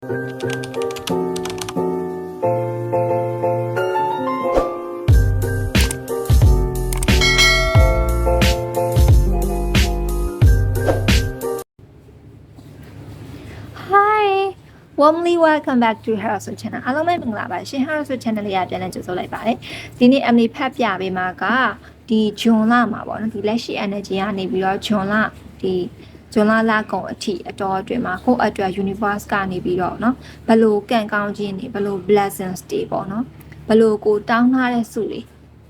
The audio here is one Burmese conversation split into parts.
Hi warmly welcome back to Harasso channel အားလုံးပဲမင်္ဂလာပါရှင် Harasso channel လေးကပြန်လည်ကြိုဆိုလိုက်ပါတယ်ဒီနေ့ Emily ဖတ်ပြပေးမှာကဒီဂျွန်လမှာပေါ့နော်ဒီလက်ရှိ energy ကနေပြီးတော့ဂျွန်လဒီ ဂျွန်လလကုန်အထိအတော်အတွင်းမှာကိုယ့်အတွက် universe ကနေပြီးတော့เนาะဘလို့ကံကောင်းခြင်းတွေဘလို့ blessings တွေပေါ့နော်ဘလို့ကိုတောင်းထားတဲ့စုတွေ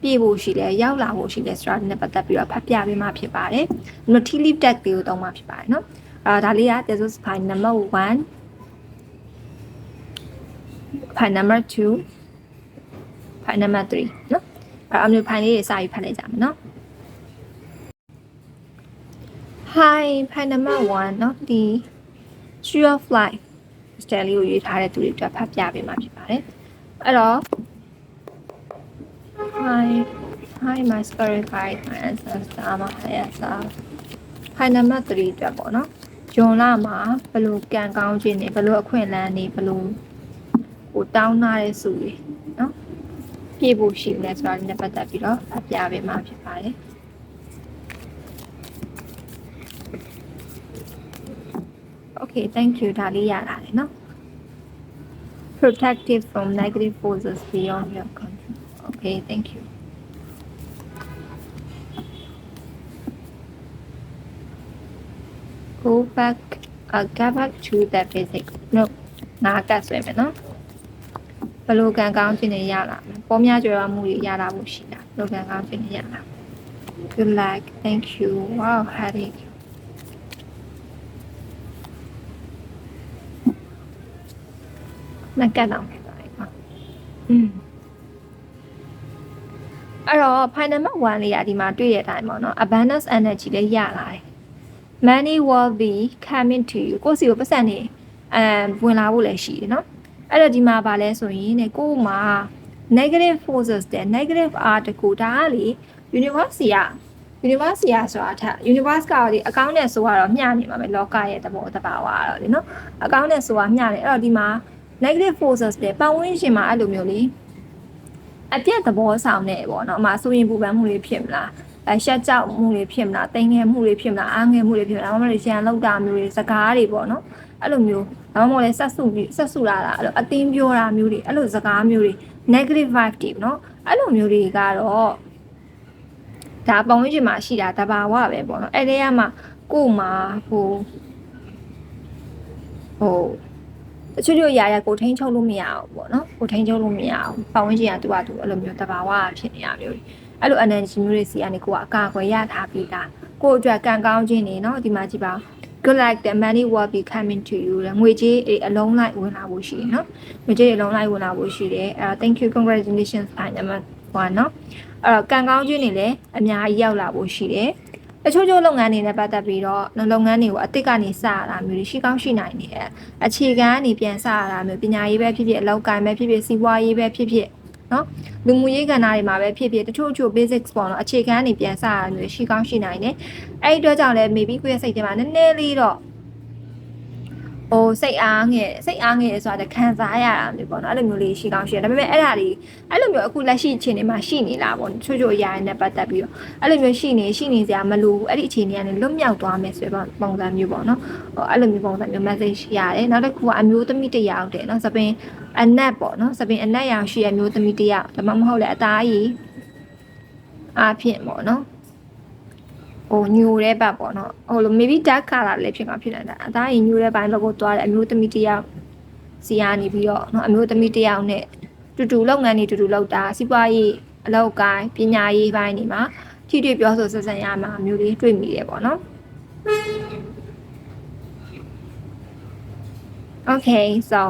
ပြေဖို့ရှိလဲရောက်လာဖို့ရှိလဲဆိုတာဒီနဲ့ပတ်သက်ပြီးတော့ဖတ်ပြပေးမှာဖြစ်ပါတယ်ဒီလို tea leaf deck လေးကိုတောင်းမှာဖြစ်ပါတယ်เนาะအာဒါလေးက Tesos file number 1 file number 2 file number 3เนาะအဲ့အမျိုး file လေးတွေစာရေးဖတ်လိုက်ကြမယ်เนาะ Hi file number 1เนาะဒီ tree of life style လေးကိုရေးထားတဲ့သူတွေအတွက်ဖတ်ပြပေးမှာဖြစ်ပါတယ်အဲ့တော့ Hi Hi my spirit guide my ancestor my higher self file number 3အတွက်ပေါ့เนาะဂျွန်လာမှာဘယ်လိုကံကောင်းခြင်းတွေဘယ်လိုအခွင့်အလမ်းတွေဘယ်လို ကိုတောင်းထားတဲ့စုတွေနော်ပြေဖို့ရှိလဲဆိုတာလည်းပတ်သက်ပြီးတော့ဖတ်ပြပေးမှာဖြစ်ပါတယ် Okay thank you ဒါလေးရတာလေနော် protective from negative forces beyond your control Okay thank you go back uh, get back to the basic no ငါကတ်ဆွဲမယ်နော်ဘယ်လိုကံကောင်းခြင်းတွေရလာမလဲပေါ်များကြွယ်ဝမှုတွေရလာဖို့ရှိတာဘယ်လိုကံကောင်းခြင်းတွေရလာ Good luck thank you wow headache မကတ်တော့မယ်ပါကွာอืมအဲ့တော့ final number 1လေးကဒီမှာတွေ့ရတဲ့အတိုင်းပေါ့နော် abundance energy လေးရလာတယ် money will be coming to you ကိုယ့်စီကိုပတ်စံနေအမ်ဝင်လာဖို့လည်းရှိတယ်နော်အဲ့တော့ဒီမှာဗာလဲဆိုရင်ねကို့မှာ negative forces တဲ့ negative art တကူဒါကလေ university က university ကဆိုတာထက် universe ကလေအကောင့်နဲ့ဆိုတော့မျှနေမှာပဲလောကရဲ့သဘောတဘာဝကတော့လေနော်အကောင့်နဲ့ဆိုတာမျှနေအဲ့တော့ဒီမှာ negative forces တဲ့ပတ်ဝန်းကျင်မှာအဲ့လိုမျိုးလေအပြတ်သဘောဆောင်နေပေါ့နော်အမှဆိုရင်ပူပန်မှုတွေဖြစ်မလားအရှက်ကြောက်မှုတွေဖြစ်မလားတိမ်ငယ်မှုတွေဖြစ်မလားအားငယ်မှုတွေဖြစ်မလားဒါမှမဟုတ်ရန်လောက်တာမျိုးတွေစကားတွေပေါ့နော်အဲ့လိုမျိုးဒါမှမဟုတ်လဲဆက်စုပြီးဆက်စုလာတာအဲ့လိုအတင်းပြောတာမျိုးတွေအဲ့လိုစကားမျိုးတွေ negative vibe တွေပေါ့နော်အဲ့လိုမျိုးတွေကတော့ဒါပတ်ဝန်းကျင်မှာရှိတာတဘာဝပဲပေါ့နော်အဲ့ဒီကမှကို့မှာဟိုဟို တချို့ချို့ရာရာကိုထိန်ချုပ်လို့မရအောင်ပေါ့နော်ကိုထိန်ချုပ်လို့မရအောင်ပတ်ဝန်းကျင်ကသူ့ဟာသူ့အဲ့လိုမျိုးတဘာဝဖြစ်နေရမျိုးအဲ့လို energy မျိုးတွေစီကနေကိုကအကာအကွယ်ရထားပြီးသားကိုအတွက်ကံကောင်းခြင်းနေနော်ဒီမှာကြည့်ပါ good like the money will be coming to you ငွေကြေးအလုံးလိုက်ဝင်လာဖို့ရှိတယ်နော်ငွေကြေးအလုံးလိုက်ဝင်လာဖို့ရှိတယ်အဲ thank you congratulations အဲ့ဒါမှဟောနော်အဲ့တော့ကံကောင်းခြင်းနေလည်းအများကြီးရောက်လာဖို့ရှိတယ် တချို့ချို့လုပ်ငန်းတွေနဲ့ပတ်သက်ပြီးတော့လုပ်ငန်းတွေကိုအစ်စ်ကနေစရတာမျိုးတွေရှိကောင်းရှိနိုင်နေတယ်အခြေခံကနေပြန်စရတာမျိုးပညာရေးပဲဖြစ်ဖြစ်အလောက်ကိုင်းပဲဖြစ်ဖြစ်စီးပွားရေးပဲဖြစ်ဖြစ်နော်လူမှုရေးကဏ္ဍတွေမှာပဲဖြစ်ဖြစ်တချို့ချို့ basics ပေါ့နော်အခြေခံကနေပြန်စရတာမျိုးရှိကောင်းရှိနိုင်တယ်အဲ့ဒီအတွက်ကြောင့်လည်း maybe ကိုယ့်ရဲ့စိတ်ထဲမှာနည်းနည်းလေးတော့ ဟိုစိတ်အားငယ်စိတ်အားငယ်ဆိုတာခံစားရတာမျိုးပေါ့နော်အဲ့လိုမျိုးလေးရှိကောင်းရှိတယ်ဒါပေမဲ့အဲ့ဒါလေးအဲ့လိုမျိုးအခုလက်ရှိအခြေအနေမှာရှိနေလားပေါ့ချို့ချို့အရာတွေနဲ့ပတ်သက်ပြီးတော့အဲ့လိုမျိုးရှိနေရှိနေစရာမလိုဘူးအဲ့ဒီအခြေအနေကနေလွတ်မြောက်သွားမယ်ဆိုတဲ့ပုံစံမျိုးပေါ့နော်ဟိုအဲ့လိုမျိုးပုံစံမျိုး message ရတယ်နောက်တစ်ခုကအမျိုးသမီးတစ်ယောက်တည်းနော်သပင်အနက်ပေါ့နော်သပင်အနက်ရောင်ရှိတဲ့မျိုးသမီးတစ်ယောက်ဒါမှမဟုတ်လေအသားကြီးအားဖြင့်ပေါ့နော် ဟိုညိုတဲ့ဘက်ပေါ့နော်ဟိုလို maybe dark color လည်းဖြစ်မှာဖြစ်နေတာအသားရင်ညိုတဲ့ဘက်ဘက်ကိုသွားတယ်အမျိုးသမီးတစ်ယောက်စီကနေပြီးတော့เนาะအမျိုးသမီးတစ်ယောက်နဲ့တူတူလုပ်ငန်းတွေတူတူလုပ်တာစီးပွားရေးအလုပ်ကိုင်းပညာရေးပိုင်းတွေမှာထိတွေ့ပြောဆိုဆက်ဆံရမှာမျိုးလေးတွေ့မိတယ်ပေါ့နော် Okay so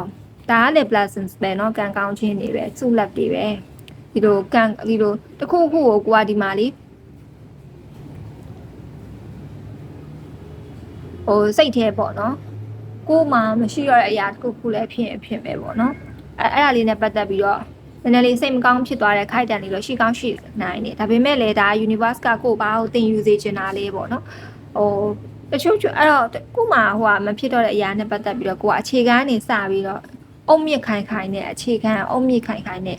ဒါကလည်း blessings ပဲเนาะကံကောင်းခြင်းတွေပဲစုလက်တွေပဲဒီလိုကံဒီလိုတစ်ခုခုကိုကိုကဒီမှာလေး ဟိုစိတ်แท้ပေါ့နော်ကိုမှမရှိရတဲ့အရာတစ်ခုခုလည်းဖြစ်ဖြစ်ပဲပေါ့နော်အဲအဲ့ဒါလေးနဲ့ပတ်သက်ပြီးတော့နည်းနည်းလေးစိတ်မကောင်းဖြစ်သွားတဲ့ခိုက်တန်လေးတော့ရှိကောင်းရှိနိုင်တယ်ဒါပေမဲ့လည်းဒါ universe ကကိုဘာကိုသင်ယူစေချင်တာလေးပေါ့နော်ဟိုတချို့ချို့အဲ့တော့ကိုမှဟိုကမဖြစ်တော့တဲ့အရာနဲ့ပတ်သက်ပြီးတော့ကိုကအခြေခံနေစပြီးတော့အုံမြင့်ခိုင်ခိုင်နဲ့အခြေခံအုံမြင့်ခိုင်ခိုင်နဲ့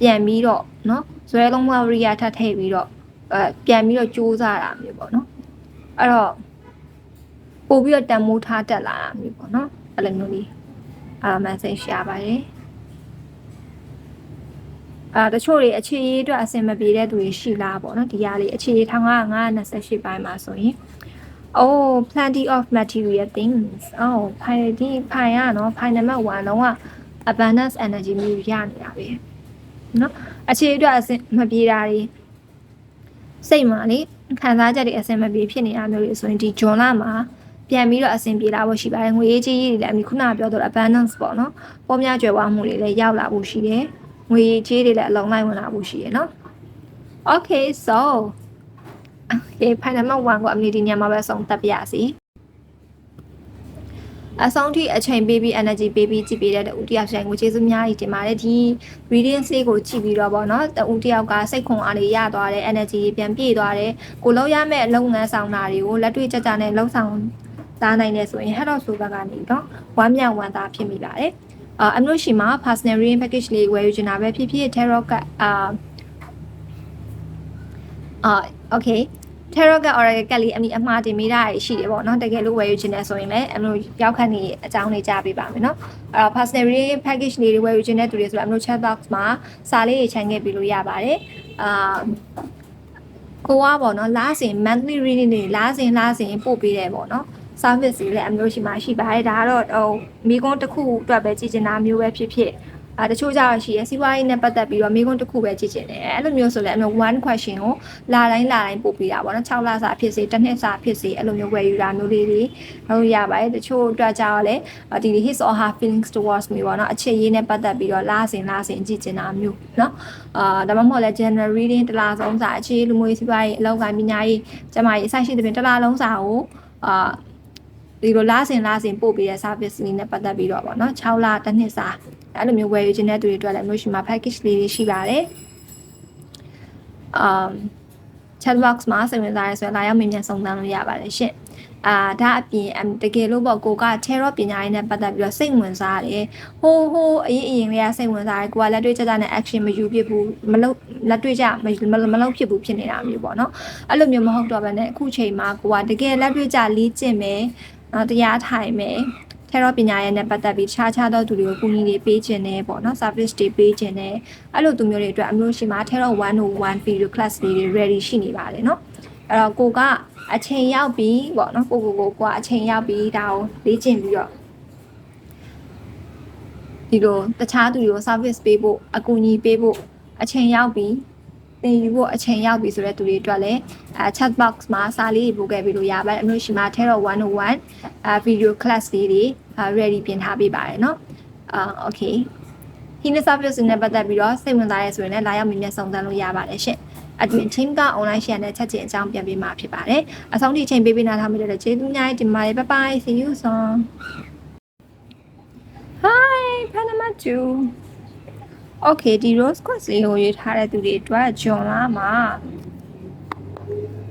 ပြန်ပြီးတော့နော်ဇွဲလုံးမဝရိယထပ်ထည့်ပြီးတော့အဲပြန်ပြီးတော့စူးစမ်းတာမျိုးပေါ့နော်အဲ့တော့ ပို့ပြီးတော့တန်မိုးထားတက်လာတာမျိုးပေါ့နော်အဲ့လိုမျိုးလေးအာ message ရပါတယ်အာတချို့တွေအခြေရေးအတွက်အဆင်မပြေတဲ့သူတွေရှိလားပေါ့နော်ဒီဟာလေးအခြေရေး1928ပိုင်းမှာဆိုရင် oh plenty of material things oh ဖိုင်ဒီဖိုင်ရနော်ဖိုင်နံပါတ်1လုံးက abundance energy မျိုးရနေတာပဲနော်အခြေအတွက်အဆင်မပြေတာတွေစိတ်မှာလေခံစားချက်တွေအဆင်မပြေဖြစ်နေတာမျိုးတွေဆိုရင်ဒီဂျွန်လာမှာ ပြန်ပြီးတော့အဆင်ပြေလာဖို့ရှိပါတယ်ငွေရေးကြီးကြီးတွေလည်းအမိခုနကပြောတော့ abundance ပေါ့နော်ပေါ်များကြွယ်ဝမှုတွေလည်းရောက်လာဖို့ရှိတယ်ငွေရေးကြီးတွေလည်းအလုံးလိုက်ဝင်လာဖို့ရှိရယ်နော် okay so okay ဖိုင်နံပါတ်1ကိုအမီဒီညမှာပဲအဆုံးသတ်ပြရစီအဆုံးထိအချိန်ပေးပြီး energy ပေးပြီးကြည့်ပေးတဲ့တူတယောက်ဆိုင်ကိုကျေးဇူးများကြီးတင်ပါတယ်ဒီ reading လေးကိုကြည့်ပြီးတော့ဗောနော်တူတယောက်ကစိတ်ခွန်အားတွေရသွားတယ် energy ပြန်ပြည့်သွားတယ်ကိုလောက်ရမယ့်လုပ်ငန်းဆောင်တာတွေကိုလက်တွေ့ကြကြနဲ့လှုပ်ဆောင် သားနိုင်တယ်ဆိုရင် head of ဆိုဘက်ကနေတော့ဝမ်းမြောက်ဝမ်းသာဖြစ်မိပါတယ်အာအမျိုးရှိမှာ personal reading package လေးဝယ်ယူချင်တာပဲဖြစ်ဖြစ် tarot ကအာအာ okay tarot က oracle ကလေးအမိအမှားတင်မိတာရှိတယ်ပေါ့နော်တကယ်လို့ဝယ်ယူချင်တယ်ဆိုရင်လည်းအမျိုးရောက်ခန့်နေအကြောင်းလေးကြားပေးပါမယ်နော်အဲ့တော့ personal reading package လေးတွေဝယ်ယူချင်တဲ့သူတွေဆိုတော့အမျိုး chat box မှာစာလေးတွေခြံခဲ့ပြီးလို့ရပါတယ်အာကိုကပေါ့နော်လားစဉ် monthly reading တွေလားစဉ်လားစဉ်ပို့ပေးတယ်ပေါ့နော် service တွေလည်းအမျိုးရှိမှရှိပါတယ်ဒါကတော့ဟိုမိကုန်းတစ်ခုအတွက်ပဲကြည်ကျင်တာမျိုးပဲဖြစ်ဖြစ်အဲတချို့ကြတော့ရှိရစီးပွားရေးနဲ့ပတ်သက်ပြီးတော့မိကုန်းတစ်ခုပဲကြည်ကျင်တယ်အဲ့လိုမျိုးဆိုလည်းအမျိုး one question ကိုလာတိုင်းလာတိုင်းပို့ပေးတာပေါ့နော်6လစာဖြစ်စေတစ်နှစ်စာဖြစ်စေအဲ့လိုမျိုးဝယ်ယူတာမျိုးလေးတွေလုပ်ရပါတယ်တချို့အတွက်ကြတော့လည်းဒီ his or her feelings towards me ပေါ့နော်အချစ်ရေးနဲ့ပတ်သက်ပြီးတော့လာစဉ်လာစဉ်ကြည်ကျင်တာမျိုးနော်အာဒါမှမဟုတ်လည်း general reading တစ်လားဆုံးစာအခြေလူမျိုးရေးစီးပွားရေးအလောက်ကိုင်းပညာရေးကျမရေးအဆိုင်ရှိတဲ့ပြင်တစ်လားလုံးစာကိုအာ ဒီလိုလားစင်လားစင်ပို့ပေးတဲ့ service လေးနဲ့ပတ်သက်ပြီးတော့ပေါ့နော်6လတစ်နှစ်စာအဲ့လိုမျိုးဝယ်ယူခြင်းတဲ့သူတွေအတွက်လည်းမျိုးရှိမှာ package လေးတွေရှိပါတယ် um chat box မှာစိတ်ဝင်စားရဆိုရင်လာရောက်မြင်မြန်စုံစမ်းလို့ရပါတယ်ရှင့်အာဒါအပြင်တကယ်လို့ပေါ့ကိုက tarot ပညာရေးနဲ့ပတ်သက်ပြီးတော့စိတ်ဝင်စားတယ်ဟိုးဟိုးအရင်အရင်လေးကစိတ်ဝင်စားတယ်ကိုကလက်တွေ့ကြကြနဲ့ action မယူဖြစ်ဘူးမလုပ်လက်တွေ့ကြမမလုပ်ဖြစ်ဘူးဖြစ်နေတာမျိုးပေါ့နော်အဲ့လိုမျိုးမဟုတ်တော့ဘဲနဲ့အခုချိန်မှာကိုကတကယ်လက်တွေ့ကြလေ့ကျင့်မယ် နော်တရားထိုင်မယ်ထဲတော့ပညာရေးနဲ့ပတ်သက်ပြီးခြားခြားသောသူတွေကိုကူညီနေပေးခြင်းနဲ့ပေါ့နော် service တွေပေးခြင်းနဲ့အဲ့လိုသူမျိုးတွေအတွက်အမျိုးရှိမှာထဲတော့101 video class တွေ ready ရှိနေပါတယ်နော်အဲ့တော့ကိုကအချိန်ရောက်ပြီးပေါ့နော်ကိုကိုကိုကအချိန်ရောက်ပြီးဒါကိုလေ့ကျင့်ပြီးတော့ဒီလိုတခြားသူတွေကို service ပေးဖို့အကူအညီပေးဖို့အချိန်ရောက်ပြီး သင်ယူဖို့အချိန်ရောက်ပြီဆိုတဲ့သူတွေအတွက်လည်းအဲ chat box မှာစာလေးပို့ခဲ့ပြီးလို့ရပါတယ်အမျိုးရှိမှာ Terror 101အဲ video class လေးတွေ ready ပြင်ထားပေးပါတယ်เนาะအာ okay ဟင်း service နဲ့ပတ်သက်ပြီးတော့စိတ်ဝင်စားရဲဆိုရင်လည်းလာရောက်မြင်မြတ်စုံစမ်းလို့ရပါတယ်ရှင့်အတွင် team က online share နဲ့ချက်ချင်းအကြောင်းပြန်ပေးမှာဖြစ်ပါတယ်အဆုံးထိချိန်ပေးပေးနာထားမိတဲ့ကျေးဇူးများတင်ပါတယ် bye bye see you soon hi panama 2 okay ဒီ rose quartz လေးကိုရေးထားတဲ့သူတွေအတွက်ဂျွန်လာမှာ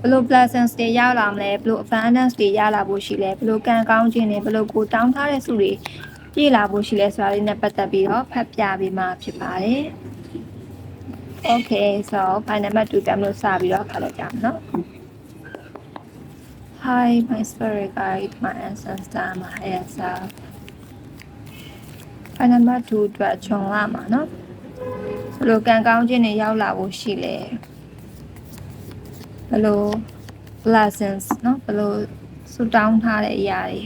ဘလို့ blessings တွေရောက်လာမလဲဘလို့ abundance တွေရလာဖို့ရှိလဲဘလို့ကံကောင်းခြင်းတွေဘလို့ကိုတောင်းထားတဲ့စုတွေပြည့်လာဖို့ရှိလဲဆိုတာလေးနဲ့ပတ်သက်ပြီးတော့ဖတ်ပြပေးမှာဖြစ်ပါတယ် Okay so file number 2တက်မလို့စပြီးတော့ခါလိုက်ကြမယ်နော် Hi my spirit guide my ancestor my higher self file number 2အတွက်ခြုံလာမှာနော် ဘလို့ကံကောင်းခြင်းတွေရောက်လာဖို့ရှိလဲဘလို့ blessings เนาะဘလို့ဆူတောင်းထားတဲ့အရာတွေ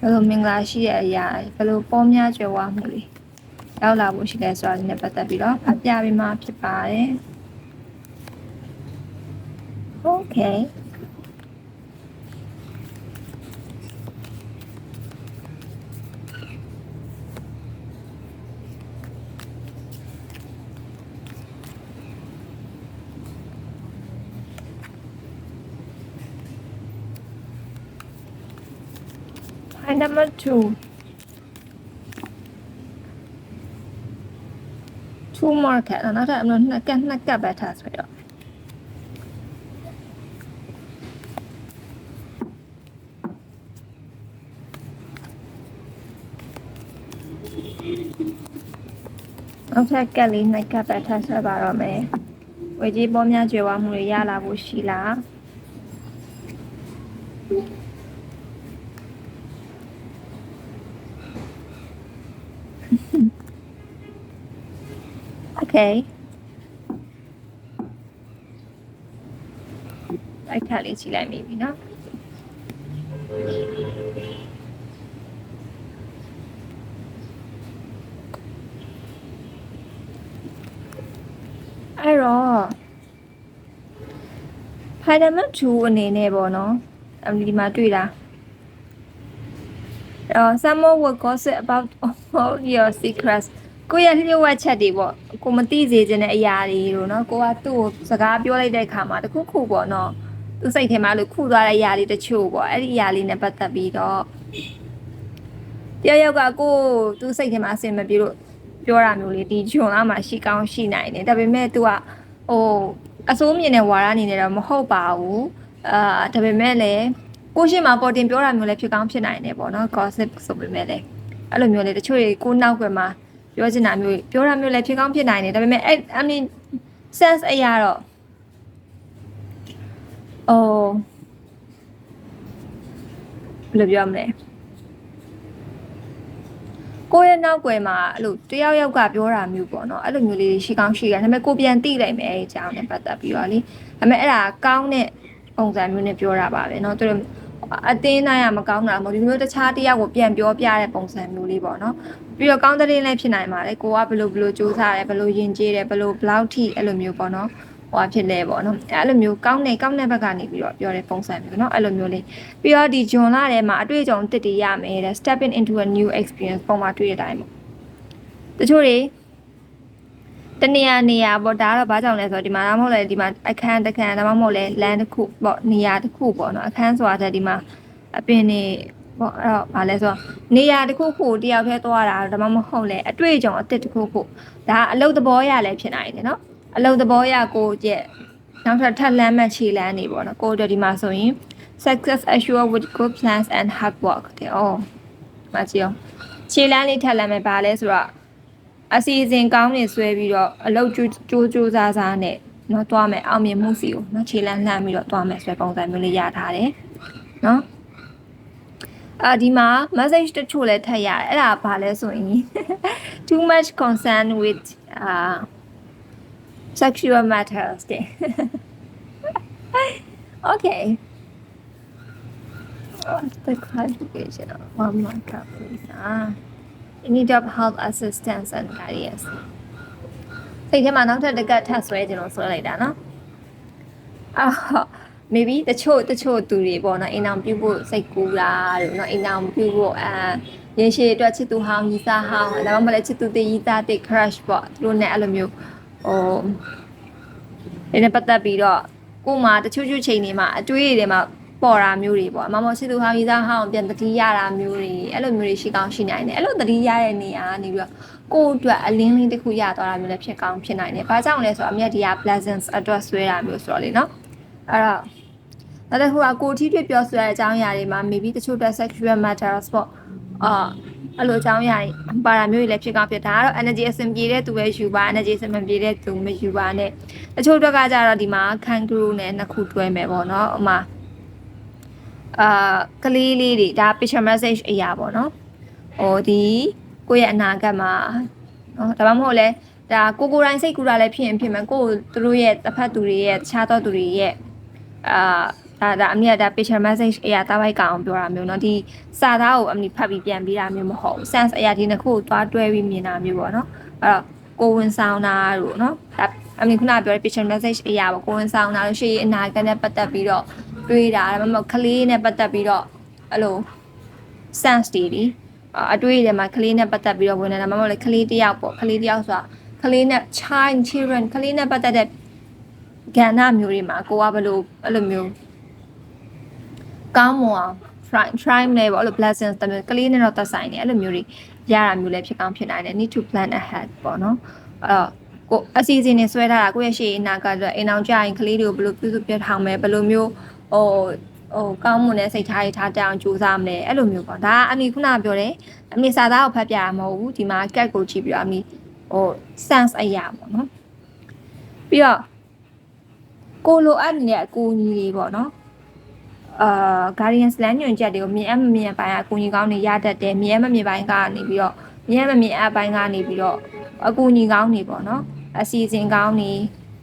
ဘလို့မင်္ဂလာရှိတဲ့အရာတွေဘလို့ပေါများကြွယ်ဝမှုတွေရောက်လာဖို့ရှိလဲဆိုတာဒီနဲ့ပတ်သက်ပြီးတော့ဖတ်ပြပေးမှာဖြစ်ပါတယ် Okay number 2 two market နောက်ထပ်အမလို့နှစ်ကပ်နှစ်ကပ်ပဲထားဆိုတော့နောက်ထပ်ကပ်လေးနှစ်ကပ်ပဲထားဆက်ပါတော့မယ်ဝေကြီးပေါ်များကြွယ်ဝမှုတွေရလာဖို့ရှိလား Okay လိုက်ထပ်လေးကြည့်လိုက်မိပြီနော်အဲ့တော့ Pyramid 2အနေနဲ့ပေါ့နော်အဒီမှာတွေ့လားအော် someone will gossip about all your secrets ကိုယ့်ရဲ့လျှို့ဝှက်ချက်တွေပေါ့ကိုမသိစေချင်တဲ့အရာတွေလို့နော်ကိုကသူ့ကိုစကားပြောလိုက်တဲ့အခါမှာတခုခုပေါ့နော်သူစိတ်ထဲမှာလို့ခုသွားတဲ့အရာတွေတချို့ပေါ့အဲ့ဒီအရာလေးနဲ့ပတ်သက်ပြီးတော့တယောက်ယောက်ကကိုသူစိတ်ထဲမှာအဆင်မပြေလို့ပြောတာမျိုးလေးဒီဂျွန်လားမှာရှိကောင်းရှိနိုင်တယ်ဒါပေမဲ့ तू ကဟိုအစိုးမြင်တဲ့ဝါရအနေနဲ့တော့မဟုတ်ပါဘူးအာဒါပေမဲ့လည်းကိုရှိမှာပေါ်တင်ပြောတာမျိုးလည်းဖြစ်ကောင်းဖြစ်နိုင်တယ်ပေါ့နော် gossip ဆိုပေမဲ့လည်းအဲ့လိုမျိုးလေတချို့တွေကိုနောက်ွယ်မှာ ပြောချင်တာမျိုးပြောတာမျိုးလည်းဖြစ်ကောင်းဖြစ်နိုင်တယ်ဒါပေမဲ့အဲ့ I mean sense အရာတော့အော်ဘယ်လိုပြောမလဲကိုယ့်ရဲ့နောက်ွယ်မှာအဲ့လိုတယောက်ယောက်ကပြောတာမျိုးပေါ့နော်အဲ့လိုမျိုးလေးရှိကောင်းရှိတယ်ဒါပေမဲ့ကိုပြန်သိလိုက်မယ်အဲ့အကြောင်းနဲ့ပတ်သက်ပြီးတော့လေဒါပေမဲ့အဲ့ဒါကောင်းတဲ့ပုံစံမျိုးနဲ့ပြောတာပါပဲเนาะသူတို့အတင်းနိုင်ရမကောင်းတာမဟုတ်ဒီမျိုးတခြားတယောက်ကိုပြန်ပြောပြတဲ့ပုံစံမျိုးလေးပေါ့နော် ပြီးတော့ကောင်းတဲ့ရင်လည်းဖြစ်နိုင်ပါတယ်ကိုကဘလို့ဘလို့စူးစမ်းရဲဘလို့ယဉ်ကျေးတယ်ဘလို့ဘလောက်ထိအဲ့လိုမျိုးပေါ့နော်ဟိုဖြစ်လဲပေါ့နော်အဲ့လိုမျိုးကောင်းတဲ့ကောင်းတဲ့ဘက်ကနေပြီးတော့ပြောတဲ့ပုံစံမျိုးနော်အဲ့လိုမျိုးလေးပြီးတော့ဒီဂျွန်လာထဲမှာအတွေ့အကြုံတစ်တည်ရမယ်တဲ့ stepping into a new experience ပုံမှာတွေ့ရတိုင်းပေါ့တချို့တွေတနေရာနေရာပေါ့ဒါကတော့ဘာကြောင့်လဲဆိုတော့ဒီမှာမဟုတ်လဲဒီမှာအခန်းတစ်ခန်းဒါမှမဟုတ်လဲလမ်းတစ်ခုပေါ့နေရာတစ်ခုပေါ့နော်အခန်းဆိုတာဒီမှာအပင်နေ ပေါ့အဲ့တော့ဘာလဲဆိုတော့နေရာတစ်ခုခုတယောက်တည်းသွားတာဒါမှမဟုတ်လေအတွေ့အကြုံအသစ်တစ်ခုခုဒါအလုပ်သဘောရလည်းဖြစ်နိုင်တယ်နော်အလုပ်သဘောရကိုရဲ့နောက်ထပ်ထပ်လမ်းမှတ်ခြေလမ်းနေပေါ့နော်ကိုတို့ဒီမှာဆိုရင် success assured with good plans and hard work တဲ့ဩမကြည့်အောင်ခြေလမ်းလေးထပ်လမ်းမယ်ဘာလဲဆိုတော့အစီအစဉ်ကောင်းနေဆွဲပြီးတော့အလုပ်ကြိုးကြိုးကြိုးစားစားနဲ့နော်တွားမယ်အောင်မြင်မှုစီကိုနော်ခြေလမ်းလှမ်းပြီးတော့တွားမယ်ဆွဲပုံစံမျိုးလေးရထားတယ်နော် အာဒီမှာ message တချို့လည်းထပ်ရတယ်အဲ့ဒါဘာလဲဆိုရင် too much concern with uh sexual matters တဲ့ okay What's the clarification of one more cup, please? Ah, in need of help, assistance, and guidance. စိတ်ထဲမှာနောက်ထပ်တစ်ကတ်ထပ်ဆွဲခြင်းလို့ဆွဲလိုက်တာနော်အာ maybe တချို့တချို့သူတွေပေါ့နော်အိမ်အောင်ပြုဖို့စိတ်ကူးတာတို့နော်အိမ်အောင်ပြုဖို့အာရင်ရှိအတွက်ချစ်သူဟောင်းရီစားဟောင်းဒါမှမဟုတ်လည်းချစ်သူတေးရီစားတေး crush ပေါ့သူတို့နဲ့အဲ့လိုမျိုးဟိုဒီနဲ့ပတ်သက်ပြီးတော့ကို့မှာတချို့ချို့ချိန်တွေမှာအတွေးတွေမှာပေါ်တာမျိုးတွေပေါ့အမမောချစ်သူဟောင်းရီစားဟောင်းပြန်တတိရတာမျိုးတွေအဲ့လိုမျိုးတွေရှိကောင်းရှိနိုင်တယ်အဲ့လိုတတိရတဲ့နေရာကနေပြီးတော့ကိုယ့်အတွက်အလင်းလေးတစ်ခုရသွားတာမျိုးလည်းဖြစ်ကောင်းဖြစ်နိုင်တယ်။ဘာကြောင့်လဲဆိုတော့အမြတ်ဒီက pleasant အတွက်ဆွဲတာမျိုးဆိုတော့လေနော်။အဲ့တော့ ဒါတဲ့ဟိုကကိုတီးပြပြောဆွဲတဲ့အကြောင်းအရာတွေမှာ maybe တချို့အတွက် sexual matters ပေါ့အာအဲ့လိုအကြောင်းအရာတွေပါတာမျိုးတွေလည်းဖြစ်ကောင်းဖြစ်ဒါကတော့ energy အဆင်ပြေတဲ့သူပဲယူပါ energy အဆင်မပြေတဲ့သူမယူပါနဲ့တချို့အတွက်ကကြတော့ဒီမှာ kangaroo နဲ့နှစ်ခုတွဲမယ်ပေါ့နော်ဥမာအာကလေးလေးတွေဒါ picture message အရာပေါ့နော်ဟိုဒီကိုယ့်ရဲ့အနာဂတ်မှာနော်ဒါမှမဟုတ်လဲဒါကိုကိုယ်တိုင်စိတ်ကူတာလည်းဖြစ်ရင်ဖြစ်မယ်ကိုယ်သူတို့ရဲ့တစ်ဖက်သူတွေရဲ့တခြားသောသူတွေရဲ့အာ ဒါဒါအမြတ်ဒါ picture message အရာတားပိုက်ကောင်ပြောတာမျိုးเนาะဒီစာသားကိုအမနီဖတ်ပြီးပြန်ပြီးတာမျိုးမဟုတ်ဘူး sense အရာဒီနှစ်ခုကိုသွားတွဲပြီးမြင်တာမျိုးပေါ့เนาะအဲ့တော့ကိုဝင်ဆောင်တာတို့เนาะဒါအမနီခုနပြောတဲ့ picture message အရာပေါ့ကိုဝင်ဆောင်တာလို့ရှိရင်အနာဂတ်နဲ့ပတ်သက်ပြီးတော့တွေးတာဒါမှမဟုတ်ကလေးနဲ့ပတ်သက်ပြီးတော့အဲ့လို sense တွေဒီအတွေးတွေမှာကလေးနဲ့ပတ်သက်ပြီးတော့ဝင်နေတာမှမဟုတ်လေကလေးတယောက်ပေါ့ကလေးတယောက်ဆိုတာကလေးနဲ့ child children ကလေးနဲ့ပတ်သက်တဲ့ကဏ္ဍမျိုးတွေမှာကိုကဘယ်လိုအဲ့လိုမျိုး ကောင်းမွန်အောင် try try လဲပေါ့အဲ့လို blessings တမျိုးကလေးနဲ့တော့သက်ဆိုင်နေအဲ့လိုမျိုးတွေရတာမျိုးလည်းဖြစ်ကောင်းဖြစ်နိုင်တယ် need to plan ahead ပေါ့နော်အဲ့တော့ကိုအစီအစဉ်နဲ့ဆွဲထားတာကိုယ့်ရဲ့ရှေ့အနာကအတွက်အိမ်အောင်ကြရင်ကလေးတွေကိုဘယ်လိုပြုစုပြထောင်မယ်ဘယ်လိုမျိုးဟိုဟိုကောင်းမွန်တဲ့စိတ်ထားတွေထားတတ်အောင်ကြိုးစားမလဲအဲ့လိုမျိုးပေါ့ဒါကအမိခုနကပြောတယ်အမိစာသားကိုဖတ်ပြရမှာမဟုတ်ဘူးဒီမှာ cat ကိုကြည့်ပြီးတော့အမိဟို sense အရာပေါ့နော်ပြီးတော့ကိုလိုအပ်နေတဲ့အကူအညီတွေပေါ့နော် အာ guardians လမ်းညွှန်ချက်တွေကိုမြင်အပ်မမြင်ပိုင်းကအကူအညီကောင်းတွေရတတ်တယ်မြင်အပ်မမြင်ပိုင်းကနေပြီးတော့မြင်အပ်မမြင်အပ်ပိုင်းကနေပြီးတော့အကူအညီကောင်းတွေပေါ့နော်အစီအစဉ်ကောင်းတွေ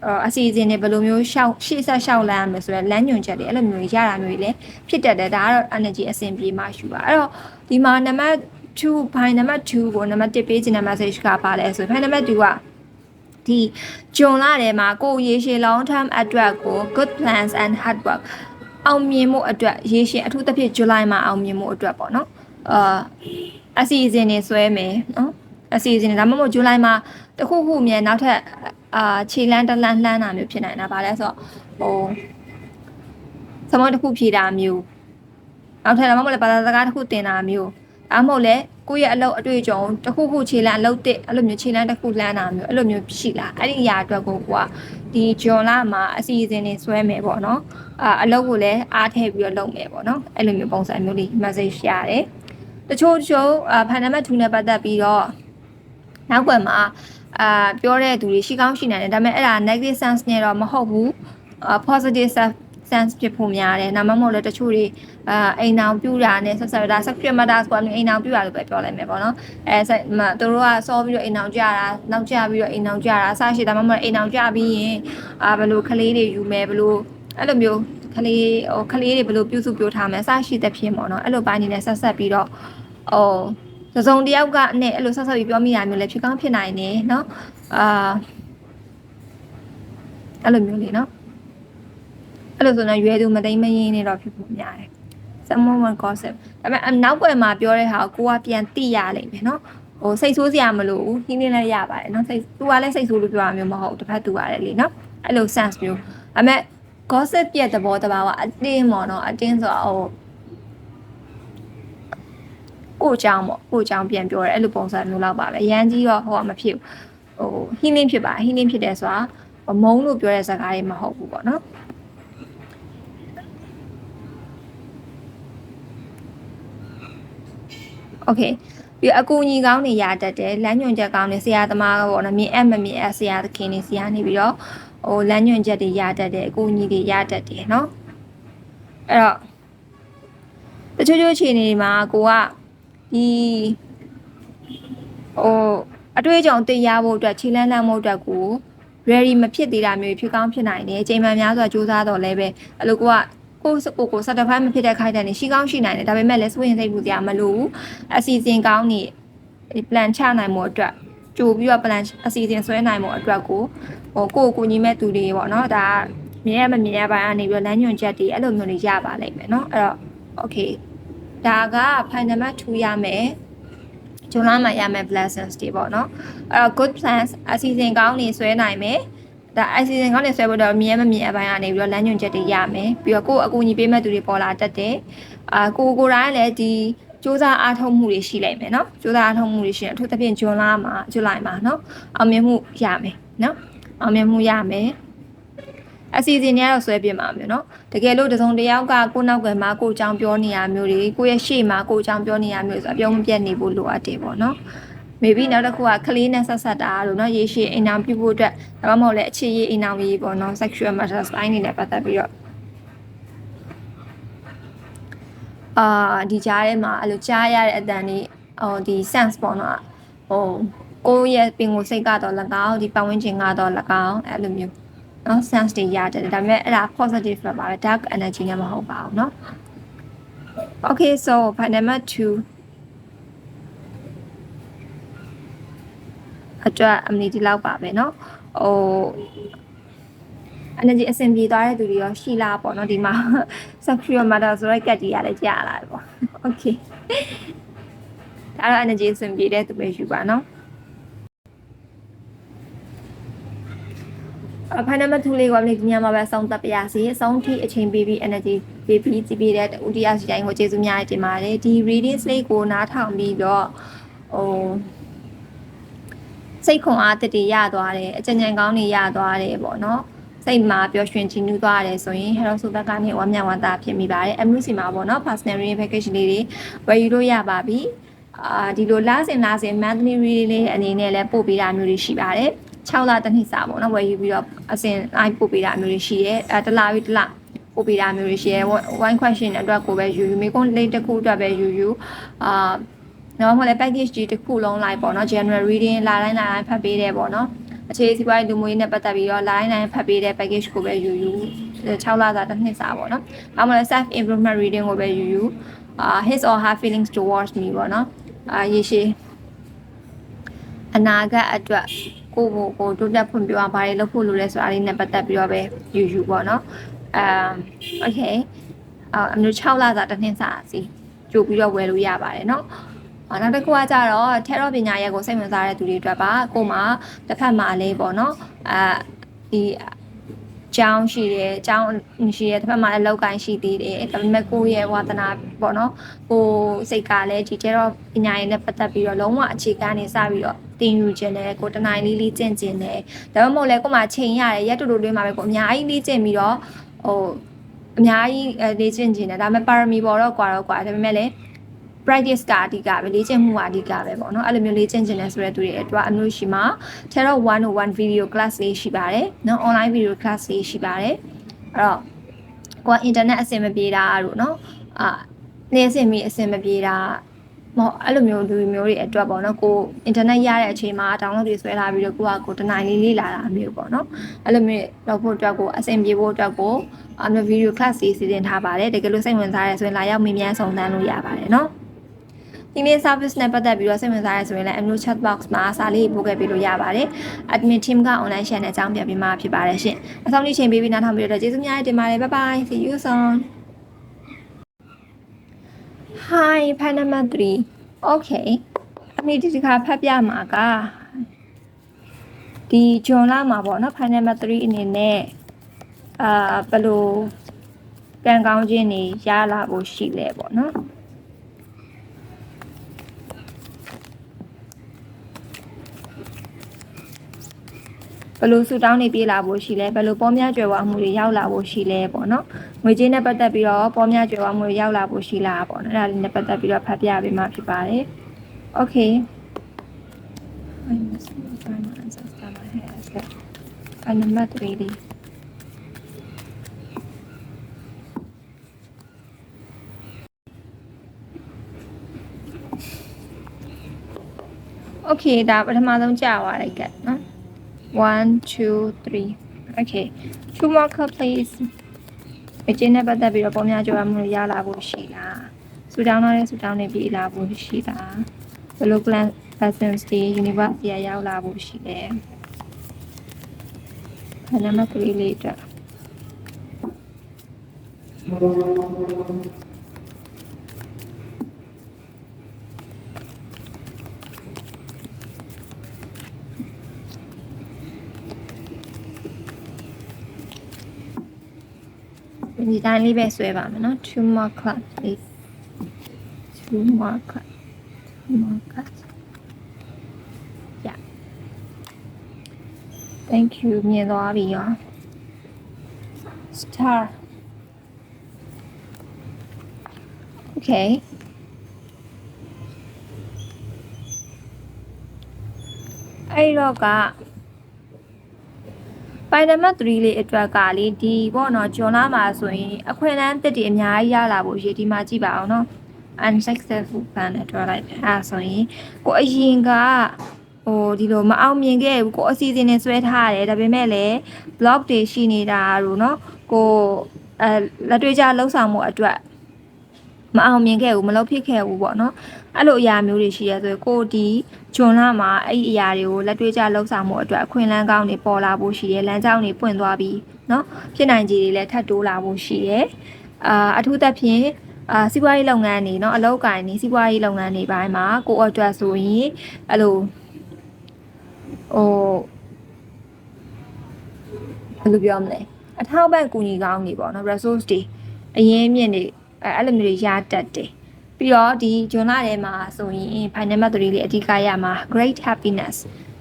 အော်အစီအစဉ်တွေဘယ်လိုမျိုးရှောက်ရှေ့ဆက်ရှောက်လမ်းရမယ်ဆိုတော့လမ်းညွှန်ချက်တွေအဲ့လိုမျိုးရတာမျိုးတွေလည်းဖြစ်တတ်တယ်ဒါကတော့ energy အစဉ်ပြေမှရှိပါအဲ့တော့ဒီမှာနံပါတ်2ဘိုင်နံပါတ်2ကိုနံပါတ်1ပေးခြင်းတဲ့ message ကပါလဲဆိုဘိုင်နံပါတ်2ကဒီဂျွန်လာထဲမှာကိုယ်ရေရှည် long term အတွက်ကို good plans and hard work အောင်မြင်မှုအတွက်ရေရှည်အထူးသဖြင့် July မှာအောင်မြင်မှုအတွက်ပေါ့နော်အာအစီအစဉ်တွေဆွဲမယ်နော်အစီအစဉ်တွေဒါမှမဟုတ် July မှာတခုခုမြန်နောက်ထပ်အာခြေလန်းတလန်းလှမ်းတာမျိုးဖြစ်နိုင်တာဗါလဲဆိုတော့ဟိုစမောတစ်ခုဖြေတာမျိုးနောက်ထပ်ဒါမှမဟုတ်လည်းဘာသာစကားတစ်ခုတင်တာမျိုးဒါမှမဟုတ်လည်း ကိုယ့်ရဲ့အလုပ်အတွေ့အကြုံတစ်ခုခုခြေလန်းအလုပ်တစ်အဲ့လိုမျိုးခြေလန်းတစ်ခုလှမ်းတာမျိုးအဲ့လိုမျိုးရှိလားအဲ့ဒီအရာအတွက်ကိုကဒီဂျွန်လာမှာအစီအစဉ်တွေဆွဲမယ်ပေါ့နော်အာအလုပ်ကိုလည်းအားထည့်ပြီးတော့လုပ်မယ်ပေါ့နော်အဲ့လိုမျိုးပုံစံမျိုးလေး message ရတယ်တချို့တချို့အာဖန်နံပါတ်2နဲ့ပတ်သက်ပြီးတော့နောက်ွယ်မှာအာပြောတဲ့သူတွေရှိကောင်းရှိနိုင်တယ်ဒါပေမဲ့အဲ့ဒါ negative sense နဲ့တော့မဟုတ်ဘူးအာ positive sense ဖြစ်ဖို့များတယ်။ဒါမှမဟုတ်လည်းတချို့တွေအာအိမ်အောင်ပြူတာနဲ့ဆက်ဆက်ဒါ subscribe matter ဆိုတာမျိုးအိမ်အောင်ပြူတာလို့ပဲပြောလိုက်မယ်ပေါ့နော်။အဲဆက်သူတို့ကစောပြီးတော့အိမ်အောင်ကြတာနောက်ကျပြီးတော့အိမ်အောင်ကြတာအစရှိဒါမှမဟုတ်အိမ်အောင်ကြပြီးရင်အာဘယ်လိုကလေးတွေယူမယ်ဘယ်လိုအဲ့လိုမျိုးကလေးဟိုကလေးတွေဘယ်လိုပြုစုပြောထားမယ်အစရှိတဲ့ဖြစ်ပေါ့နော်။အဲ့လိုပိုင်းနေနဲ့ဆက်ဆက်ပြီးတော့ဟိုသစုံတယောက်ကနဲ့အဲ့လိုဆက်ဆက်ပြီးပြောမိတာမျိုးလည်းဖြစ်ကောင်းဖြစ်နိုင်တယ်နော်။အာအဲ့လိုမျိုးလေနော်။ အဲ့လိုဆိုတော့ရွယ်သူမသိမရင်းနေတော့ဖြစ်ပုံများတယ် someone one gossip ဒါပေမဲ့နောက်ွယ်မှာပြောတဲ့ဟာကိုကပြန်သိရလိမ့်မယ်နော်ဟိုစိတ်ဆိုးစရာမလိုဘူးနှင်းနှင်းလည်းရပါတယ်နော်စိတ်သူကလည်းစိတ်ဆိုးလို့ပြောတာမျိုးမဟုတ်တစ်ဖက်သူရတယ်လीနော်အဲ့လို sense မျိုးဒါပေမဲ့ gossip ရဲ့သဘောတဘာဝအတင်းပေါ့နော်အတင်းဆိုတော့ဟိုကိုအကြောင်းပေါ့ကိုအကြောင်းပြန်ပြောတယ်အဲ့လိုပုံစံမျိုးလောက်ပါပဲရန်ကြီးတော့ဟိုကမဖြစ်ဘူးဟို healing ဖြစ်ပါ healing ဖြစ်တယ်ဆိုတာမုန်းလို့ပြောတဲ့စကားတွေမဟုတ်ဘူးပေါ့နော် โอเคပြီးအကူအညီကောင်းနေရတတ်တယ်လမ်းညွှန်ချက်ကောင်းနေဆရာသမားပေါ့နော်မြင်အပ်မမြင်အပ်ဆရာသခင်နေဆရာနေပြီးတော့ဟိုလမ်းညွှန်ချက်တွေရတတ်တယ်အကူအညီတွေရတတ်တယ်เนาะအဲ့တော့တချို့ချို့အခြေအနေမှာကိုကဒီဟိုအတွေ့အကြုံသိရဖို့အတွက်ခြေလန်းလန်းမှုအတွက်ကို ready မဖြစ်သေးတာမျိုးဖြစ်ကောင်းဖြစ်နိုင်တယ်အချိန်မှန်များစွာစူးစမ်းတော့လည်းပဲအဲ့လိုကိုက ကိုကိုကို certify မဖြစ်တဲ့ခိုက်တဲ့နေရှိကောင်းရှိနိုင်တယ်ဒါပေမဲ့လည်းစိုးရင်စိတ်ပူစရာမလိုဘူးအစီအစဉ်ကောင်းနေ plan ချနိုင်မှုအတွက်ကြိုပြီးတော့ plan အစီအစဉ်ဆွဲနိုင်မှုအတွက်ကိုဟိုကိုကိုညီမဲ့သူတွေပေါ့နော်ဒါမြင်ရမမြင်ရပိုင်းအနေပြီးတော့လမ်းညွှန်ချက်တွေအဲ့လိုမျိုးတွေရပါလိမ့်မယ်နော်အဲ့တော့ okay ဒါက final match 2ရမယ်ဂျွန်လာမှာရမယ် blessings တွေပေါ့နော်အဲ့တော့ good plans အစီအစဉ်ကောင်းနေဆွဲနိုင်မယ် ဒါအစီအစဉ်ကောင်းနေဆွဲဖို့တော့မြင်ရမမြင်အပိုင်းကနေပြီးတော့လမ်းညွှန်ချက်တွေရမယ်ပြီးတော့ကိုယ်အကူအညီပေးမဲ့သူတွေပေါ်လာတတ်တယ်အာကိုကိုတိုင်းလည်းဒီစူးစမ်းအားထုတ်မှုတွေရှိလိုက်မယ်เนาะစူးစမ်းအားထုတ်မှုတွေရှိရင်အထူးသဖြင့်ဂျွန်လာမှာဇူလိုင်မှာเนาะအောင်မြင်မှုရမယ်เนาะအောင်မြင်မှုရမယ်အစီအစဉ်တွေကတော့ဆွဲပြမှာမျိုးเนาะတကယ်လို့တစုံတစ်ယောက်ကကိုယ့်နောက်ကမှာကိုယ်အကြောင်းပြောနေရမျိုးတွေကိုယ့်ရဲ့ရှေ့မှာကိုယ်အကြောင်းပြောနေရမျိုးဆိုအပြုံးမပြတ်နေဖို့လိုအပ်တယ်ပေါ့เนาะ maybe နောက်တစ်ခုကကလေးနဲ့ဆက်ဆက်တာလို့เนาะရေရှည်အိမ်အောင်ပြုဖို့အတွက်ဒါမှမဟုတ်လည်းအခြေရေးအိမ်အောင်ရေးပေါ့เนาะ sexual matters ပိုင်းနေနဲ့ပတ်သက်ပြီးတော့အာဒီကြားထဲမှာအဲ့လိုကြားရတဲ့အတန်လေးဟိုဒီ sense ပေါ့နော်ဟိုကိုယ့်ရဲ့ပင်ကိုယ်စိတ်ကတော့၎င်းဒီပတ်ဝန်းကျင်ကတော့၎င်းအဲ့လိုမျိုးနော် sense တွေရတယ်ဒါပေမဲ့အဲ့ဒါ positive ပဲပါပဲ dark energy နဲ့မဟုတ်ပါဘူးเนาะ okay so by number 2 အတွက်အမနီဒီလောက်ပါပဲเนาะဟို energy အဆင်ပြေသွားတဲ့သူတွေရောရှိလားပေါ့နော်ဒီမှာ secure matter ဆိုတော့ကတ်ကြီးရလဲကြာလာတယ်ပေါ့ okay ဒါတော့ energy အဆင်ပြေတဲ့သူပဲယူပါနော်အဖိုင်နံပါတ်2လေးကလည်းဒီညမှာပဲအဆုံးသတ်ပါရစေအဆုံးထိအချိန်ပေးပြီး energy ပေးပြီးကြည့်ပေးတဲ့ဥတီယာစီတိုင်းကိုကျေးဇူးများတင်ပါတယ်ဒီ reading slate ကိုနားထောင်ပြီးတော့ဟို စိတ်ခွန်အားတည်ရသွားတယ်အကြံဉာဏ်ကောင်းတွေရသွားတယ်ပေါ့နော်စိတ်မှာပျော်ရွှင်ကြည်နူးသွားရတယ်ဆိုရင် Hello ဆိုသက်ကနေဝမ်းမြောက်ဝမ်းသာဖြစ်မိပါတယ်အမှုစီမှာပေါ့နော် personal reading package လေးတွေဝယ်ယူလို့ရပါပြီအာဒီလိုလာစဉ်လာစဉ် monthly reading လေးအနေနဲ့လည်းပို့ပေးတာမျိုးတွေရှိပါတယ်6လတစ်နှစ်စာပေါ့နော်ဝယ်ယူပြီးတော့အစဉ် live ပို့ပေးတာမျိုးတွေရှိတယ်အဲတစ်လပြီးတစ်လပို့ပေးတာမျိုးတွေရှိတယ် one question အတွက်ကိုပဲယူယူမိကုန်းလေးတစ်ခုအတွက်ပဲယူယူအာ နော်မဟုတ်လေ package ကြီးတစ်ခုလုံးလိုက်ပေါ့နော် general reading လာတိုင်းလာတိုင်းဖတ်ပေးတယ်ပေါ့နော်အခြေစီးပွားရေးလူမှုရေးနဲ့ပတ်သက်ပြီးတော့လာတိုင်းလာတိုင်းဖတ်ပေးတဲ့ package ကိုပဲယူယူ6လစာတစ်နှစ်စာပေါ့နော်။နောက်မှလည်း self improvement reading ကိုပဲယူယူအာ his or her feelings towards me ပေါ့နော်။အာရေရှည်အနာဂတ်အတွက်ကိုကိုကိုတိုးတက်ဖွံ့ဖြိုးအောင်ဘာတွေလုပ်ဖို့လိုလဲဆိုတာလေးနဲ့ပတ်သက်ပြီးတော့ပဲယူယူပေါ့နော်။အမ် okay အမျိုး6လစာတစ်နှစ်စာစီကြိုပြီးတော့ဝယ်လို့ရပါတယ်နော်။အာ နောက်တစ်ခုကကြတော့ထဲတော့ပညာရပ်ကိုစိတ်ဝင်စားတဲ့သူတွေအတွက်ပါကိုမှတစ်ဖက်မှာလေးပေါ့နော်အာဒီကျောင်းရှိတယ်ကျောင်းရှိတယ်တစ်ဖက်မှာလည်းလောက်ကိုင်းရှိသေးတယ်ဒါပေမဲ့ကိုယ့်ရဲ့ဝါသနာပေါ့နော်ကိုစိတ်ကလည်းဒီကျတော့ပညာရေးနဲ့ပတ်သက်ပြီးတော့လုံးဝအခြေခံနေစပြီးတော့တင်ယူခြင်းနဲ့ကိုတနိုင်လေးလေးကျင့်ခြင်းနဲ့ဒါမှမဟုတ်လည်းကိုမှချိန်ရတယ်ရက်တူတူလေးမှာပဲကိုအများကြီးလေးကျင့်ပြီးတော့ဟိုအများကြီးလေ့ကျင့်ခြင်းနဲ့ဒါပေမဲ့ပါရမီပေါ်တော့ကွာတော့ကွာဒါပေမဲ့လည်း practice ကအဓိကပဲလေ့ကျင့်မှုကအဓိကပဲပေါ့နော်အဲ့လိုမျိုးလေ့ကျင့်ခြင်းနဲ့ဆိုတဲ့သူတွေအတွက်အမျိုးရှိမှာ Terra 101 video class လေးရှိပါတယ်နော် online video class လေးရှိပါတယ်အဲ့တော့ကိုက internet အဆင်မပြေတာတို့နော်အာနေအဆင်မီအဆင်မပြေတာမဟုတ်အဲ့လိုမျိုးလူမျိုးတွေအတွက်ပေါ့နော်ကိုအင်တာနက်ရတဲ့အချိန်မှာ download တွေဆွဲထားပြီးတော့ကိုကကိုတနိုင်လေးလေးလာတာမျိုးပေါ့နော်အဲ့လိုမျိုးတော့ဖို့အတွက်ကိုအဆင်ပြေဖို့အတွက်ကိုအမျိုး video class လေးစီစဉ်ထားပါတယ်တကယ်လို့စိတ်ဝင်စားရဲဆိုရင်လာရောက်မေးမြန်းစုံစမ်းလို့ရပါတယ်နော် ဒီနေ့ service နဲ့ပတ်သက်ပြီးတော့စိတ်ဝင်စားရဆိုရင်လည်း Amno chat box မှာစာလေးပို့ခဲ့ပေးလို့ရပါတယ်။ admin team က online channel အကြောင်းပြပေးမှာဖြစ်ပါတယ်ရှင်။အဆောင်ကြီးချိန်ပေးပြီးနားထောင်ပြီးတော့ကျေးဇူးများတင်ပါတယ်။ Bye bye. See you soon. Hi Panama 3 Okay အမေဒီတစ်ခါဖတ်ပြမှာကဒီဂျွန်လာမှာပေါ့နော် Panama 3အနေနဲ့အာဘယ်လိုကံကောင်းခြင်းတွေရလာဖို့ရှိလဲပေါ့နော်။ ယ်လိုဆူတောင်းနေပြေးလာဖို့ရှိလဲဘယ်လိုပေါ်များကြွယ်ဝမှုတွေရောက်လာဖို့ရှိလဲပေါ့နော်ငွေကြေးနဲ့ပတ်သက်ပြီးတော့ပေါ်များကြွယ်ဝမှုတွေရောက်လာဖို့ရှိလားပေါ့နော်အဲ့ဒါလေးနဲ့ပတ်သက်ပြီးတော့ဖတ်ပြပေးမှာဖြစ်ပါတယ် okay I must find my ancestor my hair I number 3လေး Okay ဒါပထမဆုံးကြာသွားလိုက်ကနော် one two three okay two more cup please အကျဉ်းနဲ့ပတ်သက်ပြီးတော့ပေါ်များကြွားမှုတွေရလာဖို့ရှိလားစူတောင်းတော့တဲ့စူတောင်းနေပြီးလာဖို့ရှိလားဘယ်လို plan lessons တွေ university ရရောက်လာဖို့ရှိလဲခဏမကလေးလေးအတွ ဒီတိုင်းလေးပဲဆွဲပါမယ်နော် two more class please two more class two more class yeah thank you မြင်သွားပြီရော star okay အဲ့တော့က ပိုင်နံပါတ်3လေးအတွက်ကလေဒီပေါ့နော်ဂျွန်လာမှာဆိုရင်အခွင့်အလမ်းတစ်တွေအများကြီးရလာဖို့ရည်ဒီမှာကြည့်ပါအောင်နော် unsuccessful plan နဲ့တွဲလိုက်တယ်အဲဆိုရင်ကိုအရင်ကဟိုဒီလိုမအောင်မြင်ခဲ့ဘူးကိုအစီအစဉ်နဲ့ဆွဲထားရတယ်ဒါပေမဲ့လည်း blog တွေရှိနေတာတို့နော်ကိုအဲလက်တွေ့ကြလှုပ်ဆောင်မှုအတွက်မအောင်မြင်ခဲ့ဘူးမလုပ်ဖြစ်ခဲ့ဘူးပေါ့နော်အဲ့လိုအရာမျိုးတွေရှိရဆိုရင်ကိုဒီ ဂျွန်လာမှာအဲ့ဒီအရာတွေကိုလက်တွေ့ကျလှုပ်ဆောင်မှုအတွက်အခွင့်အလမ်းကောင်းတွေပေါ်လာဖို့ရှိတယ်လမ်းကြောင်းတွေပွင့်သွားပြီးနော်ဖြစ်နိုင်ခြေတွေလည်းထပ်တိုးလာဖို့ရှိတယ်အာအထူးသဖြင့်အာစီးပွားရေးလုပ်ငန်းတွေเนาะအလုပ်ကိုင်နေစီးပွားရေးလုပ်ငန်းတွေပိုင်းမှာကိုအတွက်ဆိုရင်အဲ့လိုဟိုဘယ်လိုပြောမလဲအထောက်ပံ့ကူညီကောင်းနေပေါ့နော် resource တွေအရင်းမြင့်တွေအဲအဲ့လိုမျိုးတွေရတတ်တယ် ပြီးတော့ဒီဂျွန်လာထဲမှာဆိုရင် final number 3လေးအဓိကရမှာ great happiness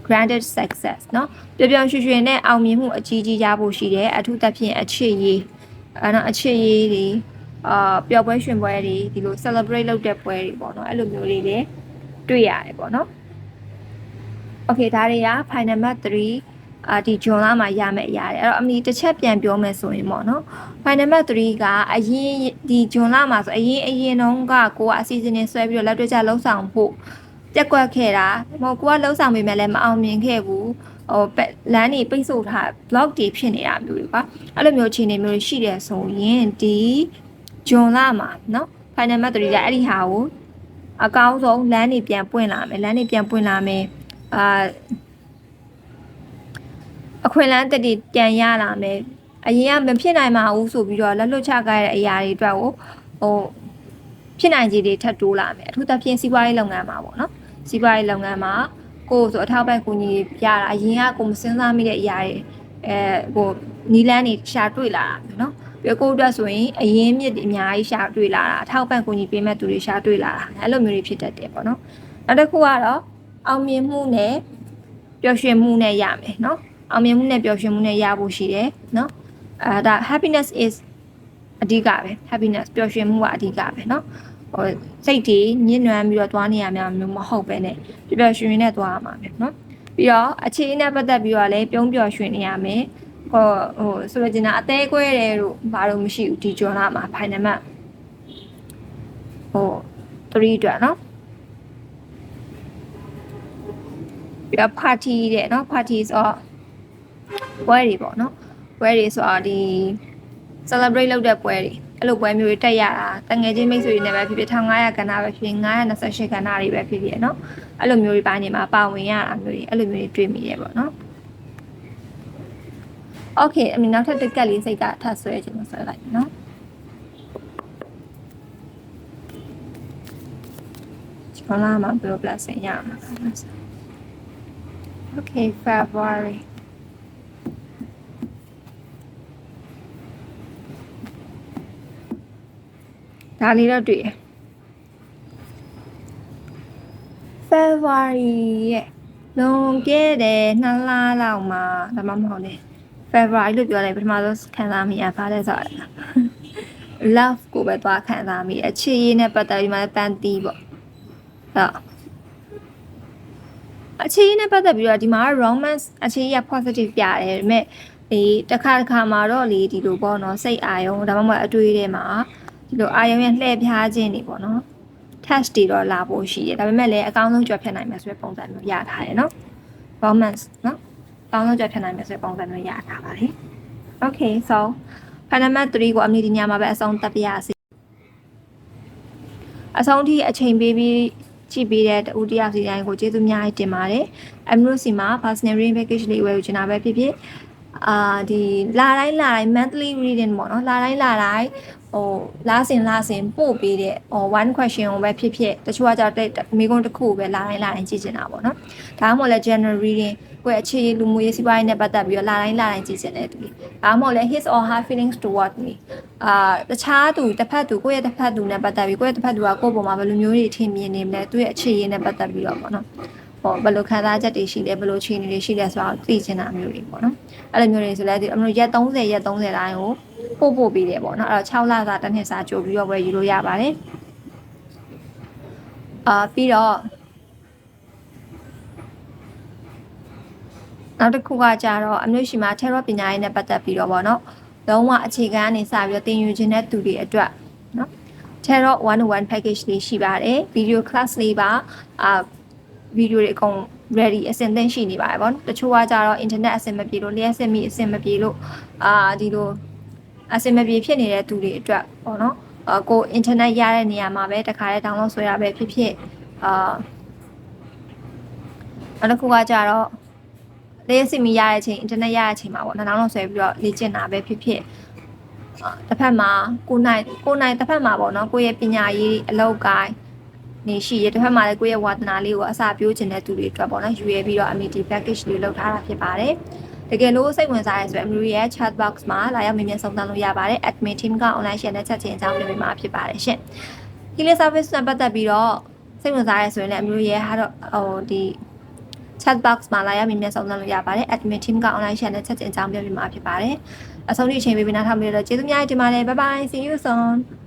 granted success เนาะပျော်ပျော်ရွှင်ရွှင်နဲ့အောင်မြင်မှုအကြီးကြီးရဖို့ရှိတယ်အထူးသဖြင့်အချစ်ရေးအဲနော်အချစ်ရေးတွေအာပျော်ပွဲရွှင်ပွဲတွေဒီလို celebrate လုပ်တဲ့ပွဲတွေပေါ့နော်အဲ့လိုမျိုးတွေလည်းတွေ့ရတယ်ပေါ့နော် Okay ဒါတွေက final map 3 အာဒီဂျွန်လာမှာရမယ်အရာတွေအဲ့တော့အမီတစ်ချက်ပြန်ပြောမယ်ဆိုရင်ပေါ့နော် final map 3ကအရင်ဒီဂျွန်လာမှာဆိုအရင်အရင်တုန်းကကိုကအစီအစဉ်နဲ့ဆွဲပြီးတော့လက်တွေ့ကျလှုပ်ဆောင်ဖို့ပြက်ကွက်ခဲ့တာမဟုတ်ကိုကလှုပ်ဆောင်ပေမဲ့လည်းမအောင်မြင်ခဲ့ဘူးဟိုလမ်းတွေပိတ်ဆို့ထား block တွေဖြစ်နေတာမျိုးတွေပါအဲ့လိုမျိုးအခြေအနေမျိုးတွေရှိတယ်ဆိုရင်ဒီဂျွန်လာမှာเนาะ final map 3ကအဲ့ဒီဟာကိုအကောင်းဆုံးလမ်းတွေပြန်ပွင့်လာမယ်လမ်းတွေပြန်ပွင့်လာမယ်အာ အခွင့်အလမ်းတက်တည်ပြန်ရလာမယ်အရင်ကမဖြစ်နိုင်ပါဘူးဆိုပြီးတော့လက်လွတ်ချခဲ့တဲ့အရာတွေအတွက်ကိုဟိုဖြစ်နိုင်ခြေတွေထပ်တိုးလာမယ်အထူးသဖြင့်စီးပွားရေးလုပ်ငန်းမှာပေါ့နော်စီးပွားရေးလုပ်ငန်းမှာကိုယ်ဆိုအထောက်ပံ့ကူညီရတာအရင်ကကိုမစင်းစားမိတဲ့အရာတွေအဲဟိုနီလန်းတွေရှာတွေ့လာတာနော်ပြီးကိုအတွက်ဆိုရင်အရင်မြစ်အများကြီးရှာတွေ့လာတာအထောက်ပံ့ကူညီပေးမဲ့သူတွေရှာတွေ့လာတာအဲ့လိုမျိုးတွေဖြစ်တတ်တယ်ပေါ့နော်နောက်တစ်ခုကတော့အောင်မြင်မှုနဲ့ပျော်ရွှင်မှုနဲ့ရမယ်နော် အောင်မြင်မှုနဲ့ပျော်ရွှင်မှုနဲ့ရဖို့ရှိတယ်နော်အဲဒါ happiness is အဓိကပဲ happiness ပျော်ရွှင်မှုကအဓိကပဲနော်ဟိုစိတ်တွေညှဉ်းနွမ်းပြီးတော့သွားနေရများမျိုးမဟုတ်ပဲနဲ့ပျော်ပျော်ရွှင်ရွှင်နဲ့သွားရမှာပဲနော်ပြီးတော့အခြေအနေနဲ့ပတ်သက်ပြီးတော့လည်းပြုံးပျော်ရွှင်နေရမယ်ဟိုဟိုဆိုလိုချင်တာအသေးကွဲတယ်လို့ဘာလို့မရှိဘူးဒီဂျွန်လာမှာ final မှာဟို3အတွက်နော်ပြီးတော့ party တဲ့နော် parties or ပွဲတွေပေါ့နော်ပွဲတွေဆိုတာဒီ celebrate လုပ်တဲ့ပွဲတွေအဲ့လိုပွဲမျိုးတွေတက်ရတာတငယ်ချင်းမိတ်ဆွေတွေနဲ့ပဲဖြစ်ဖြစ်1500ကဏ္ဍပဲဖြစ်928ကဏ္ဍတွေပဲဖြစ်ဖြစ်နော်အဲ့လိုမျိုးတွေပိုင်းနေမှာပါဝင်ရတာမျိုးတွေအဲ့လိုမျိုးတွေတွေ့မိရပေါ့နော် Okay အမနောက်ထပ်တက်ကက်လေးစိတ်ကထပ်ဆွဲခြင်းမဆွဲလိုက်နော်ကျွန်တော်လာမှာ blue plus ရအောင် Okay February ဒါလေးတော့တွေ့ရ February ရဲ့လွန်ခဲ့တဲ့နှစ်လလောက်မှာဒါမှမဟုတ်လေ February လို့ပြောလိုက်ပထမဆုံးခံစားမိရပါလဲဆိုတော့ love ကိုပဲသွားခံစားမိအချစ်ရေးနဲ့ပတ်သက်ပြီးမှပန်းတီးပေါ့အဲ့အခြေရေးနဲ့ပတ်သက်ပြီးတော့ဒီမှာ romance အခြေရေးက positive ပြတယ်ဒါပေမဲ့ဒီတစ်ခါတစ်ခါမှာတော့လေဒီလိုပေါ့နော်စိတ်အာယုံဒါမှမဟုတ်အတွေးထဲမှာ ဒီလိုအာယုံရဲ့လှည့်ဖျားခြင်းတွေပေါ့နော် test တွေတော့လာဖို့ရှိတယ်ဒါပေမဲ့လည်းအကောင်းဆုံးကြွဖြတ်နိုင်မယ်ဆိုတဲ့ပုံစံမျိုးရထားတယ်နော် romance နော်အကောင်းဆုံးကြွဖြတ်နိုင်မယ်ဆိုတဲ့ပုံစံမျိုးရထားပါတယ် okay so Panama 3ကိုအမီဒီညာမှာပဲအဆုံးသတ်ပြရစီအဆုံးထိအချိန်ပေးပြီးကြည့်ပေးတဲ့တူတယောက်စီတိုင်းကိုကျေးဇူးများတင်ပါတယ်အမျိုးစီမှာ personal reading package လေးဝယ်ယူချင်တာပဲဖြစ်ဖြစ် အာဒီလာတိုင်းလာတိုင်း monthly reading ပေါ့နော်လာတိုင်းလာတိုင်းဟိုလာစင်လာစင်ပို့ပေးတဲ့ဟို one question ကိုပဲဖြစ်ဖြစ်တချို့ကကြောက်တဲ့မိကုန်းတစ်ခုကိုပဲလာတိုင်းလာတိုင်းကြည့်ချင်တာပေါ့နော်ဒါမှမဟုတ်လဲ general reading ကိုယ့်အခြေလူမှုရေးစီးပွားရေးနဲ့ပတ်သက်ပြီးတော့လာတိုင်းလာတိုင်းကြည့်ချင်တဲ့သူတွေဒါမှမဟုတ်လဲ his or her feelings toward me အာတခြားသူတစ်ဖက်သူကိုယ့်ရဲ့တစ်ဖက်သူနဲ့ပတ်သက်ပြီးကိုယ့်ရဲ့တစ်ဖက်သူကကိုယ့်ပေါ်မှာဘယ်လိုမျိုးတွေထင်မြင်နေမလဲသူရဲ့အခြေရေးနဲ့ပတ်သက်ပြီးတော့ပေါ့နော် ဟောဘယ်လိုခံစားချက်တွေရှိလဲဘယ်လိုခြေအနေတွေရှိလဲဆိုတာကိုသိချင်တာမျိုးတွေပေါ့နော်အဲ့လိုမျိုးတွေဆိုလဲဒီအမလို့ရက်30ရက်30တိုင်းကိုပို့ပို့ပေးတယ်ပေါ့နော်အဲ့တော့6လစာတစ်နှစ်စာကြိုပြီးတော့ဝယ်ယူလို့ရပါတယ်အာပြီးတော့နောက်တစ်ခုကကြတော့အမျိုးရှိမှာ tarot ပညာရေးနဲ့ပတ်သက်ပြီးတော့ပေါ့နော်လုံးဝအခြေခံအနေစပြီးတော့သင်ယူခြင်းတဲ့သူတွေအတွက်နော် tarot 101 package လေးရှိပါတယ် video class လေးပါအာ ဗီဒီယိုတွေအကုန် ready အဆင်သင့်ရှိနေပါတယ်ဗောတချို့ကကြတော့ internet အဆင်မပြေလို့လျှက်စစ်မိအဆင်မပြေလို့အာဒီလိုအဆင်မပြေဖြစ်နေတဲ့သူတွေအတွက်ပေါ့နော်အကို internet ရတဲ့နေရာမှာပဲတခါလေး download ဆွဲရပဲဖြစ်ဖြစ်အာနောက်တစ်ခုကကြတော့လေးစစ်မိရတဲ့အချိန် internet ရတဲ့အချိန်မှာပေါ့နောက်တော့ဆွဲပြီးတော့လေ့ကျင့်တာပဲဖြစ်ဖြစ်တစ်ဖက်မှာကိုနိုင်ကိုနိုင်တစ်ဖက်မှာပေါ့နော်ကိုယ့်ရဲ့ပညာရေးအလောက်ကိုင်း နေရှိရတစ်ဖက်မှာလည်းကိုယ့်ရဲ့ဝါသနာလေးကိုအစာပြိုးခြင်းတဲ့သူတွေအတွက်ပေါ့နော်ယူရဲပြီးတော့ MT package လေးလောက်ထားတာဖြစ်ပါတယ်တကယ်လို့စိတ်ဝင်စားရဲဆိုရင် Amiri ရဲ့ chat box မှာလာရောက်မြင်မြန်ဆုံးသတ်လို့ရပါတယ် admin team က online share နဲ့ချက်ချင်းအကြောင်းတွေမှာဖြစ်ပါတယ်ရှင် healing service နဲ့ပတ်သက်ပြီးတော့စိတ်ဝင်စားရဲဆိုရင်လည်း Amiri ရဲ့ဟာတော့ဟိုဒီ chat box မှာလာရောက်မြင်မြန်ဆောင်သလို့ရပါတယ် admin team က online share နဲ့ချက်ချင်းအကြောင်းပြောပြမှာဖြစ်ပါတယ်အဆုံးထိအချိန်ပေးပြီးနားထောင်ပြီးတော့ကျေးဇူးများတင်ပါတယ် bye bye see you soon